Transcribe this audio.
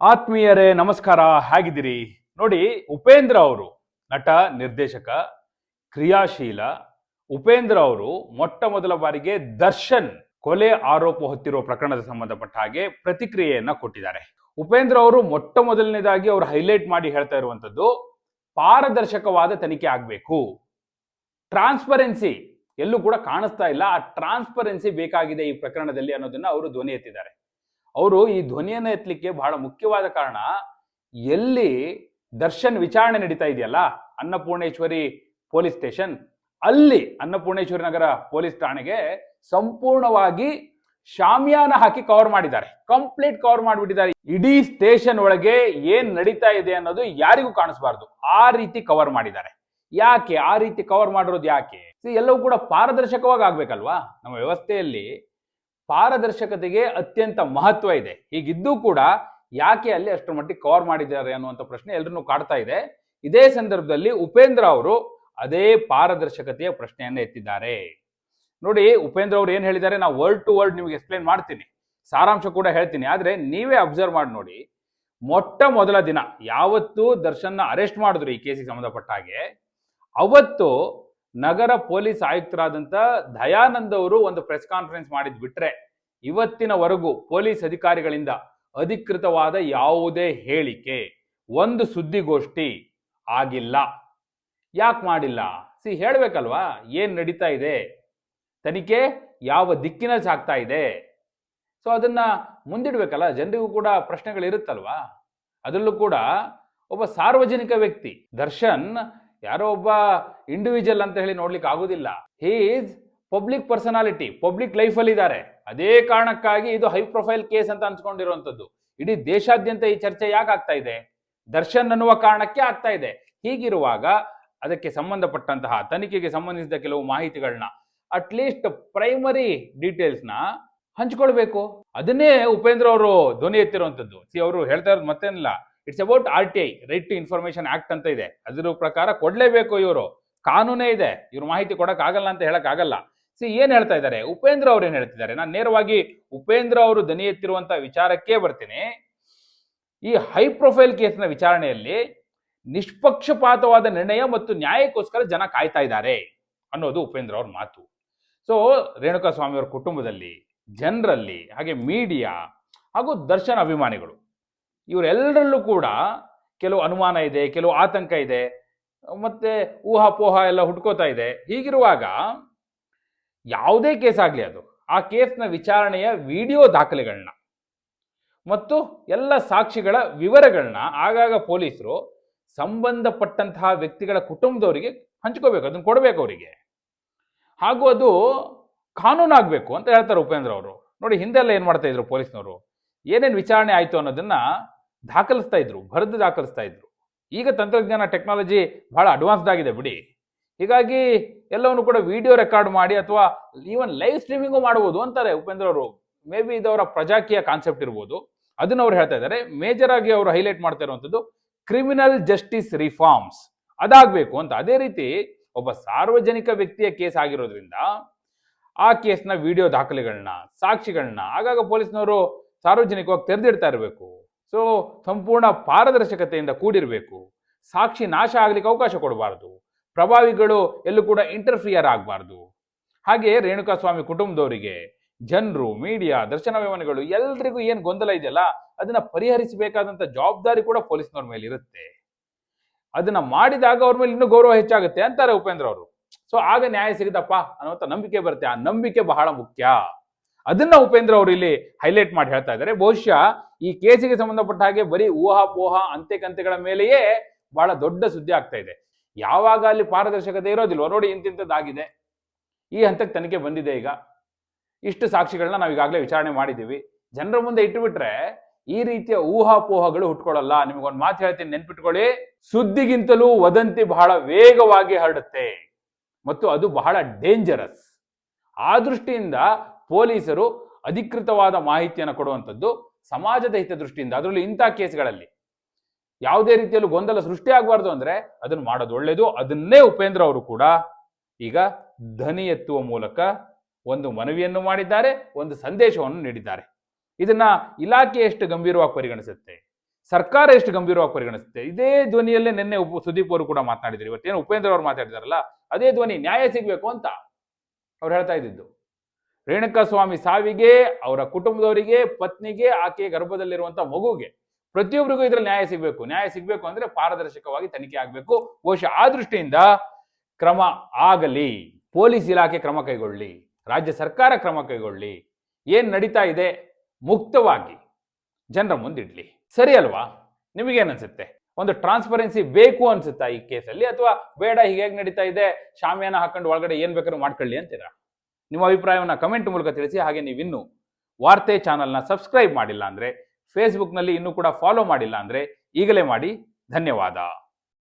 ಆತ್ಮೀಯರೇ, ನಮಸ್ಕಾರ, ಹೇಗಿದ್ದೀರಿ? ನೋಡಿ, ಉಪೇಂದ್ರ ಅವರು ನಟ, ನಿರ್ದೇಶಕ, ಕ್ರಿಯಾಶೀಲ, ಉಪೇಂದ್ರ ಅವರು ಮೊಟ್ಟ ಮೊದಲ ಬಾರಿಗೆ ದರ್ಶನ್ ಕೊಲೆ ಆರೋಪ ಹೊತ್ತಿರುವ ಪ್ರಕರಣದ ಸಂಬಂಧಪಟ್ಟ ಹಾಗೆ ಪ್ರತಿಕ್ರಿಯೆಯನ್ನ ಕೊಟ್ಟಿದ್ದಾರೆ. ಉಪೇಂದ್ರ ಅವರು ಮೊಟ್ಟ ಮೊದಲನೇದಾಗಿ ಅವರು ಹೈಲೈಟ್ ಮಾಡಿ ಹೇಳ್ತಾ ಇರುವಂತದ್ದು ಪಾರದರ್ಶಕವಾದ ತನಿಖೆ ಆಗಬೇಕು. ಟ್ರಾನ್ಸ್ಪರೆನ್ಸಿ ಎಲ್ಲೂ ಕೂಡ ಕಾಣಿಸ್ತಾ ಇಲ್ಲ. ಆ ಟ್ರಾನ್ಸ್ಪರೆನ್ಸಿ ಬೇಕಾಗಿದೆ ಈ ಪ್ರಕರಣದಲ್ಲಿ ಅನ್ನೋದನ್ನ ಅವರು ಧ್ವನಿ ಎತ್ತಿದ್ದಾರೆ. ಅವರು ಈ ಧ್ವನಿಯನ್ನು ಎತ್ತಲಿಕ್ಕೆ ಬಹಳ ಮುಖ್ಯವಾದ ಕಾರಣ ಎಲ್ಲಿ ದರ್ಶನ್ ವಿಚಾರಣೆ ನಡೀತಾ ಇದೆಯಲ್ಲ, ಅನ್ನಪೂರ್ಣೇಶ್ವರಿ ಪೊಲೀಸ್ ಸ್ಟೇಷನ್, ಅಲ್ಲಿ ಅನ್ನಪೂರ್ಣೇಶ್ವರಿ ನಗರ ಪೊಲೀಸ್ ಠಾಣೆಗೆ ಸಂಪೂರ್ಣವಾಗಿ ಶಾಮಿಯಾನ ಹಾಕಿ ಕವರ್ ಮಾಡಿದ್ದಾರೆ. ಕಂಪ್ಲೀಟ್ ಕವರ್ ಮಾಡಿಬಿಟ್ಟಿದ್ದಾರೆ. ಇಡೀ ಸ್ಟೇಷನ್ ಒಳಗೆ ಏನ್ ನಡೀತಾ ಇದೆ ಅನ್ನೋದು ಯಾರಿಗೂ ಕಾಣಿಸ್ಬಾರ್ದು. ಆ ರೀತಿ ಕವರ್ ಮಾಡಿದ್ದಾರೆ. ಯಾಕೆ? ಆ ರೀತಿ ಕವರ್ ಮಾಡಿರೋದು ಯಾಕೆ? ಎಲ್ಲವೂ ಕೂಡ ಪಾರದರ್ಶಕವಾಗಿ ಆಗ್ಬೇಕಲ್ವಾ? ನಮ್ಮ ವ್ಯವಸ್ಥೆಯಲ್ಲಿ ಪಾರದರ್ಶಕತೆಗೆ ಅತ್ಯಂತ ಮಹತ್ವ ಇದೆ. ಹೀಗಿದ್ದೂ ಕೂಡ ಯಾಕೆ ಅಲ್ಲಿ ಅಷ್ಟರ ಮಟ್ಟಿಗೆ ಕವರ್ ಮಾಡಿದ್ದಾರೆ ಅನ್ನುವಂಥ ಪ್ರಶ್ನೆ ಎಲ್ಲರನ್ನೂ ಕಾಡ್ತಾ ಇದೆ. ಇದೇ ಸಂದರ್ಭದಲ್ಲಿ ಉಪೇಂದ್ರ ಅವರು ಅದೇ ಪಾರದರ್ಶಕತೆಯ ಪ್ರಶ್ನೆಯನ್ನ ಎತ್ತಿದ್ದಾರೆ. ನೋಡಿ, ಉಪೇಂದ್ರ ಅವರು ಏನ್ ಹೇಳಿದ್ದಾರೆ? ನಾವು ವರ್ಡ್ ಟು ವರ್ಡ್ ನಿಮಗೆ ಎಕ್ಸ್ಪ್ಲೈನ್ ಮಾಡ್ತೀನಿ. ಸಾರಾಂಶ ಕೂಡ ಹೇಳ್ತೀನಿ. ಆದ್ರೆ ನೀವೇ ಅಬ್ಸರ್ವ್ ಮಾಡಿ ನೋಡಿ. ಮೊಟ್ಟ ಮೊದಲ ದಿನ ಯಾವತ್ತು ದರ್ಶನ್ನ ಅರೆಸ್ಟ್ ಮಾಡಿದ್ರು ಈ ಕೇಸಿಗೆ ಸಂಬಂಧಪಟ್ಟ ಹಾಗೆ. ಅವತ್ತು ನಗರ ಪೊಲೀಸ್ ಆಯುಕ್ತರಾದಂತ ದಯಾನಂದ ಅವರು ಒಂದು ಪ್ರೆಸ್ ಕಾನ್ಫರೆನ್ಸ್ ಮಾಡಿದ್ ಬಿಟ್ರೆ ಇವತ್ತಿನವರೆಗೂ ಪೊಲೀಸ್ ಅಧಿಕಾರಿಗಳಿಂದ ಅಧಿಕೃತವಾದ ಯಾವುದೇ ಹೇಳಿಕೆ, ಒಂದು ಸುದ್ದಿಗೋಷ್ಠಿ ಆಗಿಲ್ಲ. ಯಾಕೆ ಮಾಡಿಲ್ಲ? ಸಿ, ಹೇಳಬೇಕಲ್ವಾ? ಏನು ನಡೀತಾ ಇದೆ? ತನಿಖೆ ಯಾವ ದಿಕ್ಕಿನಲ್ಲಿ ಸಾಗ್ತಾ ಇದೆ? ಸೊ, ಅದನ್ನ ಮುಂದಿಡ್ಬೇಕಲ್ಲ? ಜನರಿಗೂ ಕೂಡ ಪ್ರಶ್ನೆಗಳಿರುತ್ತಲ್ವಾ ಅದರಲ್ಲೂ ಕೂಡ ಒಬ್ಬ ಸಾರ್ವಜನಿಕ ವ್ಯಕ್ತಿ, ದರ್ಶನ್, ಯಾರೋ ಒಬ್ಬ ಇಂಡಿವಿಜುವಲ್ ಅಂತ ಹೇಳಿ ನೋಡ್ಲಿಕ್ಕೆ ಆಗೋದಿಲ್ಲ he is public personality public ಲೈಫಲ್ಲಿ ಇದ್ದಾರೆ ಅದೇ ಕಾರಣಕ್ಕಾಗಿ ಇದು ಹೈ ಪ್ರೊಫೈಲ್ ಕೇಸ್ ಅಂತ ಅನ್ಸ್ಕೊಂಡಿರುವಂತದ್ದು ಇಡೀ ದೇಶಾದ್ಯಂತ ಈ ಚರ್ಚೆ ಯಾಕೆ ಆಗ್ತಾ ಇದೆ? ದರ್ಶನ್ ಅನ್ನುವ ಕಾರಣಕ್ಕೆ ಆಗ್ತಾ ಇದೆ. ಹೀಗಿರುವಾಗ ಅದಕ್ಕೆ ಸಂಬಂಧಪಟ್ಟಂತಹ ತನಿಖೆಗೆ ಸಂಬಂಧಿಸಿದ ಕೆಲವು ಮಾಹಿತಿಗಳನ್ನ ಅಟ್ಲೀಸ್ಟ್ ಪ್ರೈಮರಿ ಡೀಟೇಲ್ಸ್ನ ಹಂಚ್ಕೊಳ್ಬೇಕು. ಅದನ್ನೇ ಉಪೇಂದ್ರ ಅವರು ಧ್ವನಿ ಎತ್ತಿರುವಂತದ್ದು ಸಿ, ಅವರು ಹೇಳ್ತಾ ಇರೋದು ಮತ್ತೇನಿಲ್ಲ it's about R T I right to information act ಅಂತ ಇದೆ. ಅದ್ರ ಪ್ರಕಾರ ಕೊಡ್ಲೇಬೇಕು ಇವರು. ಕಾನೂನೇ ಇದೆ. ಇವ್ರು ಮಾಹಿತಿ ಕೊಡಕ್ ಆಗಲ್ಲ ಅಂತ ಹೇಳೋಕ್ಕಾಗಲ್ಲ. ಸಿ ಏನ್ ಹೇಳ್ತಾ ಇದ್ದಾರೆ? ಉಪೇಂದ್ರ ಅವ್ರು ಏನ್ ಹೇಳ್ತಿದ್ದಾರೆ? ನಾನು ನೇರವಾಗಿ ಉಪೇಂದ್ರ ಅವರು ದನಿ ಎತ್ತಿರುವಂತಹ ವಿಚಾರಕ್ಕೆ ಬರ್ತೀನಿ. ಈ ಹೈ ಪ್ರೊಫೈಲ್ ಕೇಸ್ನ ವಿಚಾರಣೆಯಲ್ಲಿ ನಿಷ್ಪಕ್ಷಪಾತವಾದ ನಿರ್ಣಯ ಮತ್ತು ನ್ಯಾಯಕ್ಕೋಸ್ಕರ ಜನ ಕಾಯ್ತಾ ಇದ್ದಾರೆ ಅನ್ನೋದು ಉಪೇಂದ್ರ ಅವ್ರ ಮಾತು. ಸೊ ರೇಣುಕಾ ಸ್ವಾಮಿ ಅವರ ಕುಟುಂಬದಲ್ಲಿ, ಜನರಲ್ಲಿ, ಹಾಗೆ ಮೀಡಿಯಾ ಹಾಗೂ ದರ್ಶನ್ ಅಭಿಮಾನಿಗಳು ಇವರೆಲ್ಲರಲ್ಲೂ ಕೂಡ ಕೆಲವು ಅನುಮಾನ ಇದೆ, ಕೆಲವು ಆತಂಕ ಇದೆ, ಮತ್ತೆ ಊಹಾಪೋಹ ಎಲ್ಲ ಹುಡ್ಕೋತಾ ಇದೆ. ಹೀಗಿರುವಾಗ ಯಾವುದೇ ಕೇಸ್ ಆಗಲಿ ಅದು. ಆ ಕೇಸ್ನ ವಿಚಾರಣೆಯ ವಿಡಿಯೋ ದಾಖಲೆಗಳನ್ನ ಮತ್ತು ಎಲ್ಲ ಸಾಕ್ಷಿಗಳ ವಿವರಗಳನ್ನ ಆಗಾಗ ಪೊಲೀಸರು ಸಂಬಂಧಪಟ್ಟಂತಹ ವ್ಯಕ್ತಿಗಳ ಕುಟುಂಬದವರಿಗೆ ಹಂಚ್ಕೋಬೇಕು, ಅದನ್ನು ಕೊಡಬೇಕು ಅವರಿಗೆ. ಹಾಗೂ ಅದು ಕಾನೂನಾಗಬೇಕು ಅಂತ ಹೇಳ್ತಾರೆ ಉಪೇಂದ್ರ ಅವರು. ನೋಡಿ ಹಿಂದೆಲ್ಲ ಏನು ಮಾಡ್ತಾ ಇದ್ರು ಪೊಲೀಸ್ನವರು? ಏನೇನು ವಿಚಾರಣೆ ಆಯಿತು ಅನ್ನೋದನ್ನ ದಾಖಲಿಸ್ತಾ ಇದ್ರು ಬರೆದು ದಾಖಲಿಸ್ತಾ ಇದ್ರು. ಈಗ ತಂತ್ರಜ್ಞಾನ, ಟೆಕ್ನಾಲಜಿ ಬಹಳ ಅಡ್ವಾನ್ಸ್ಡ್ ಆಗಿದೆ ಬಿಡಿ. ಹೀಗಾಗಿ ಎಲ್ಲವನ್ನು ಕೂಡ ವಿಡಿಯೋ ರೆಕಾರ್ಡ್ ಮಾಡಿ ಅಥವಾ ಈವನ್ ಲೈವ್ ಸ್ಟ್ರೀಮಿಂಗು ಮಾಡ್ಬೋದು ಅಂತಾರೆ ಉಪೇಂದ್ರ ಅವರು. ಮೇ ಬಿ ಇದವರ ಪ್ರಜಾಕೀಯ ಕಾನ್ಸೆಪ್ಟ್ ಇರ್ಬೋದು. ಅದನ್ನ ಅವ್ರು ಹೇಳ್ತಾ ಇದ್ದಾರೆ. ಮೇಜರ್ ಆಗಿ ಅವರು ಹೈಲೈಟ್ ಮಾಡ್ತಾ ಇರುವಂಥದ್ದು ಕ್ರಿಮಿನಲ್ ಜಸ್ಟಿಸ್ ರಿಫಾರ್ಮ್ಸ್ ಅದಾಗಬೇಕು ಅಂತ. ಅದೇ ರೀತಿ ಒಬ್ಬ ಸಾರ್ವಜನಿಕ ವ್ಯಕ್ತಿಯ ಕೇಸ್ ಆಗಿರೋದ್ರಿಂದ ಆ ಕೇಸ್ನ ವಿಡಿಯೋ ದಾಖಲೆಗಳನ್ನ ಸಾಕ್ಷಿಗಳನ್ನ ಆಗಾಗ ಪೊಲೀಸ್ನವರು ಸಾರ್ವಜನಿಕವಾಗಿ ತೆರೆದಿಡ್ತಾ ಇರಬೇಕು. ಸೊ ಸಂಪೂರ್ಣ ಪಾರದರ್ಶಕತೆಯಿಂದ ಕೂಡಿರಬೇಕು. ಸಾಕ್ಷಿ ನಾಶ ಆಗ್ಲಿಕ್ಕೆ ಅವಕಾಶ ಕೊಡಬಾರದು. ಪ್ರಭಾವಿಗಳು ಎಲ್ಲೂ ಕೂಡ ಇಂಟರ್ಫಿಯರ್ ಆಗಬಾರ್ದು. ಹಾಗೆ ರೇಣುಕಾ ಸ್ವಾಮಿ ಕುಟುಂಬದವರಿಗೆ, ಜನರು ಮೀಡಿಯಾ ದರ್ಶನ ವಿಮಾನಗಳು ಎಲ್ರಿಗೂ ಏನು ಗೊಂದಲ ಇದೆಯಲ್ಲ, ಅದನ್ನ ಪರಿಹರಿಸಬೇಕಾದಂತ ಜವಾಬ್ದಾರಿ ಕೂಡ ಪೊಲೀಸ್ನವ್ರ ಮೇಲೆ ಇರುತ್ತೆ ಅದನ್ನ ಮಾಡಿದಾಗ ಅವ್ರ ಮೇಲೆ ಇನ್ನೂ ಗೌರವ ಹೆಚ್ಚಾಗುತ್ತೆ ಅಂತಾರೆ ಉಪೇಂದ್ರ ಅವರು. ಸೊ ಆಗ ನ್ಯಾಯ ಸಿಗುತ್ತಪ್ಪ ಅನ್ನುವಂಥ ನಂಬಿಕೆ ಬರುತ್ತೆ. ಆ ನಂಬಿಕೆ ಬಹಳ ಮುಖ್ಯ. ಅದನ್ನ ಉಪೇಂದ್ರ ಅವರು ಇಲ್ಲಿ ಹೈಲೈಟ್ ಮಾಡಿ ಹೇಳ್ತಾ ಇದ್ದಾರೆ. ಬಹುಶಃ ಈ ಕೇಸಿಗೆ ಸಂಬಂಧಪಟ್ಟ ಹಾಗೆ ಬರೀ ಊಹಾಪೋಹ ಅಂತೆ ಕಂತೆಗಳ ಮೇಲೆಯೇ ಬಹಳ ದೊಡ್ಡ ಸುದ್ದಿ ಆಗ್ತಾ ಇದೆ. ಯಾವಾಗ ಅಲ್ಲಿ ಪಾರದರ್ಶಕತೆ ಇರೋದಿಲ್ವ ನೋಡಿ ಇಂತಿಂಥದ್ದಾಗಿದೆ. ಈ ಹಂತಕ್ಕೆ ತನಿಖೆ ಬಂದಿದೆ ಈಗ. ಇಷ್ಟು ಸಾಕ್ಷಿಗಳನ್ನ ನಾವು ಈಗಾಗಲೇ ವಿಚಾರಣೆ ಮಾಡಿದ್ದೀವಿ. ಜನರ ಮುಂದೆ ಇಟ್ಟುಬಿಟ್ರೆ ಈ ರೀತಿಯ ಊಹಾಪೋಹಗಳು ಹುಟ್ಕೊಳ್ಳಲ್ಲ. ನಿಮಗೊಂದು ಮಾತು ಹೇಳ್ತೀನಿ, ನೆನ್ಪಿಟ್ಕೊಳ್ಳಿ. ಸುದ್ದಿಗಿಂತಲೂ ವದಂತಿ ಬಹಳ ವೇಗವಾಗಿ ಹರಡುತ್ತೆ. ಮತ್ತು ಅದು ಬಹಳ ಡೇಂಜರಸ್ ಆ ದೃಷ್ಟಿಯಿಂದ ಪೊಲೀಸರು ಅಧಿಕೃತವಾದ ಮಾಹಿತಿಯನ್ನು ಕೊಡುವಂಥದ್ದು ಸಮಾಜದ ಹಿತದೃಷ್ಟಿಯಿಂದ. ಅದರಲ್ಲೂ ಇಂಥ ಕೇಸ್ಗಳಲ್ಲಿ ಯಾವುದೇ ರೀತಿಯಲ್ಲೂ ಗೊಂದಲ ಸೃಷ್ಟಿ ಆಗಬಾರ್ದು ಅಂದ್ರೆ ಅದನ್ನು ಮಾಡೋದು ಒಳ್ಳೇದು. ಅದನ್ನೇ ಉಪೇಂದ್ರ ಅವರು ಕೂಡ ಈಗ ಧ್ವನಿ ಎತ್ತುವ ಮೂಲಕ ಒಂದು ಮನವಿಯನ್ನು ಮಾಡಿದ್ದಾರೆ, ಒಂದು ಸಂದೇಶವನ್ನು ನೀಡಿದ್ದಾರೆ. ಇದನ್ನ ಇಲಾಖೆ ಎಷ್ಟು ಗಂಭೀರವಾಗಿ ಪರಿಗಣಿಸುತ್ತೆ? ಸರ್ಕಾರ ಎಷ್ಟು ಗಂಭೀರವಾಗಿ ಪರಿಗಣಿಸುತ್ತೆ? ಇದೇ ಧ್ವನಿಯಲ್ಲೇ ನಿನ್ನೆ ಉಪ ಸುದೀಪ್ ಅವರು ಕೂಡ ಮಾತನಾಡಿದ್ರು. ಇವತ್ತೇನು ಉಪೇಂದ್ರ ಅವರು ಮಾತಾಡಿದಾರಲ್ಲ, ಅದೇ ಧ್ವನಿ ನ್ಯಾಯ ಸಿಗಬೇಕು ಅಂತ ಅವ್ರು ಹೇಳ್ತಾ ಇದ್ದಿದ್ದು. ರೇಣುಕಾಸ್ವಾಮಿ ಸಾವಿಗೆ, ಅವರ ಕುಟುಂಬದವರಿಗೆ, ಪತ್ನಿಗೆ ಆಕೆಯ ಗರ್ಭದಲ್ಲಿರುವಂಥ ಮಗುಗೆ ಪ್ರತಿಯೊಬ್ಬರಿಗೂ ಇದ್ರಲ್ಲಿ ನ್ಯಾಯ ಸಿಗಬೇಕು. ನ್ಯಾಯ ಸಿಗಬೇಕು ಅಂದ್ರೆ ಪಾರದರ್ಶಕವಾಗಿ ತನಿಖೆ ಆಗಬೇಕು. ಬಹುಶಃ ಆ ದೃಷ್ಟಿಯಿಂದ ಕ್ರಮ ಆಗಲಿ. ಪೊಲೀಸ್ ಇಲಾಖೆ ಕ್ರಮ ಕೈಗೊಳ್ಳಿ. ರಾಜ್ಯ ಸರ್ಕಾರ ಕ್ರಮ ಕೈಗೊಳ್ಳಿ. ಏನ್ ನಡೀತಾ ಇದೆ? ಮುಕ್ತವಾಗಿ ಜನರ ಮುಂದಿಡ್ಲಿ ಸರಿ ಅಲ್ವಾ? ನಿಮಗೇನನ್ಸುತ್ತೆ ಒಂದು ಟ್ರಾನ್ಸ್ಪರೆನ್ಸಿ ಬೇಕು ಅನ್ಸುತ್ತಾ ಈ ಕೇಸಲ್ಲಿ? ಅಥವಾ ಬೇಡ ಹೀಗೆ ಹೇಗೆ ನಡೀತಾ ಇದೆ, ಶಾಮಿಯಾನ ಹಾಕೊಂಡು ಒಳಗಡೆ ಏನ್ ಬೇಕಾದ್ರೂ ಮಾಡ್ಕೊಳ್ಳಿ ಅಂತೀರಾ? ನಿಮ್ಮ ಅಭಿಪ್ರಾಯವನ್ನ ಕಮೆಂಟ್ ಮೂಲಕ ತಿಳಿಸಿ, ಹಾಗೆ ನೀವಿನ್ನು ವಾರ್ತೆ ಚಾನಲ್ನ ಸಬ್ಸ್ಕ್ರೈಬ್ ಮಾಡಿಲ್ಲ ಅಂದ್ರೆ ಫೇಸ್ಬುಕ್ನಲ್ಲಿ ಇನ್ನೂ ಕೂಡ ಫಾಲೋ ಮಾಡಿಲ್ಲ ಅಂದರೆ ಈಗಲೇ ಮಾಡಿ. ಧನ್ಯವಾದ.